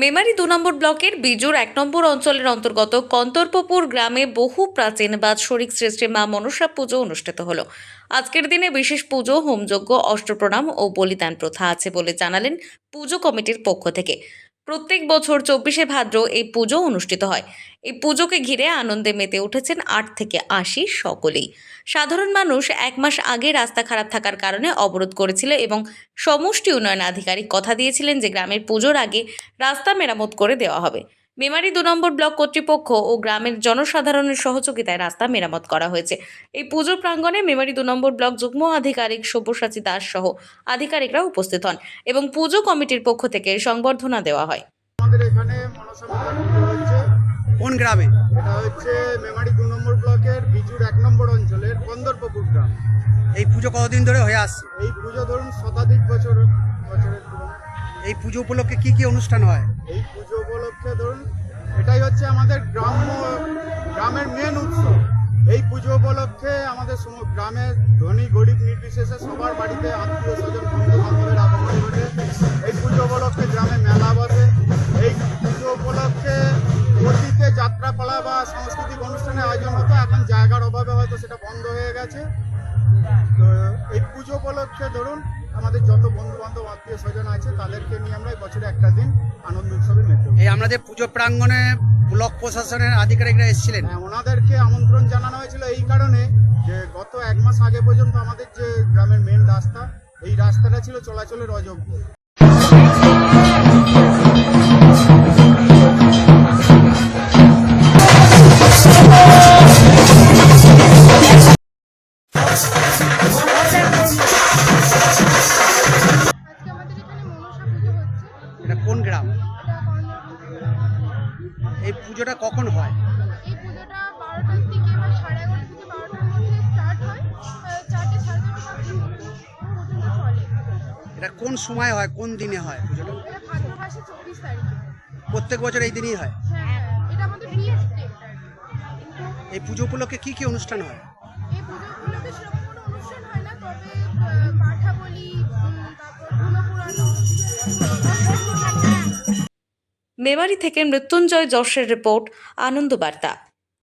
মেমারি দু নম্বর ব্লকের বিজুর এক নম্বর অঞ্চলের অন্তর্গত কন্তর্পপুর গ্রামে বহু প্রাচীন বাৎসরিক সৃষ্টি মা মনসা পুজো অনুষ্ঠিত হলো। আজকের দিনে বিশেষ পুজো, হোমযজ্ঞ, অষ্টপ্রণাম ও বলিদান প্রথা আছে বলে জানালেন পুজো কমিটির পক্ষ থেকে। প্রত্যেক বছর চব্বিশে ভাদ্র এই পুজো অনুষ্ঠিত হয়। এই পুজোকে ঘিরে আনন্দে মেতে উঠেছেন আট থেকে আশি সকলেই। সাধারণ মানুষ এক মাস আগে রাস্তা খারাপ থাকার কারণে অবরোধ করেছিল এবং সমষ্টি উন্নয়ন আধিকারিক কথা দিয়েছিলেন যে গ্রামের পুজোর আগে রাস্তা মেরামত করে দেওয়া হবে। মেমারি দু নম্বর ব্লক কর্তৃপক্ষ ও গ্রামের জনসাধারণের সহযোগিতায় রাস্তা মেরামত করা হয়েছে। এই পুজো প্রাঙ্গণে মেমারি দু নম্বর ব্লক যুগ্ম আধিকারিক সব্যসাচী দাস সহ আধিকারিকরা উপস্থিত হন এবং পুজো কমিটির পক্ষ থেকে সংবর্ধনা দেওয়া হয়। আমাদের এখানে কোন গ্রামে? এটা হচ্ছে মেমারি দু নম্বর ব্লকের বিজুর এক নম্বর অঞ্চলের কন্দরপুকুর গ্রাম। এই পুজো কতদিন ধরে হয়ে আসছে? এই পুজো ধরুন শতাধিক বছর বছরের এই পুজো উপলক্ষে কি কি অনুষ্ঠান হয়? এই পুজো উপলক্ষে ধরুন, এটাই হচ্ছে আমাদের গ্রাম্য, গ্রামের মেন উৎসব। এই পুজো উপলক্ষে আমাদের গ্রামের ধনী গরিব নির্বিশেষে সবার বাড়িতে আত্মীয় স্বজন বন্ধু বান্ধবের আগমন ঘটে। এই পুজো উপলক্ষে গ্রামে মেলা বসে। এই পুজো উপলক্ষে অতীতে যাত্রাপালা বা সাংস্কৃতিক অনুষ্ঠানের আয়োজন হতো। এখন জায়গার অভাবে হয়তো সেটা বন্ধ হয়ে গেছে। তো উপলক্ষে ধরুন আমাদের যত বন্ধু বান্ধব আত্মীয় স্বজন আছে তাদেরকে নিয়ে আমরা বছরে একটা দিন আনন্দ উৎসবে মেতে এই আমাদের পুজো প্রাঙ্গণে ব্লক প্রশাসনের আধিকারিকরা এসেছিলেন? হ্যাঁ, ওনাদেরকে আমন্ত্রণ জানানো হয়েছিল এই কারণে যে গত এক মাস আগে পর্যন্ত আমাদের যে গ্রামের মেন রাস্তা এই রাস্তাটা ছিল চলাচলের অযোগ্য। কোন গ্রাম? এই পুজোটা কখন হয়? এই পুজোটা বারোটার দিকে বা সাড়ে এগারোটা থেকে বারোটার মধ্যে স্টার্ট হয়। চারটে সাড়ে চারটে পর্যন্ত চলে। এটা কোন সময় হয়? কোন দিনে হয় পুজোটা? ভাদ্র মাসে চব্বিশ তারিখে। প্রত্যেক বছর এই দিনই হয়? হ্যাঁ এটা আমাদের ফিক্সড এই পুজো উপলক্ষে কি কি অনুষ্ঠান হয়? মেমারি থেকে মৃত্যুঞ্জয় যশের রিপোর্ট আনন্দ বার্তা।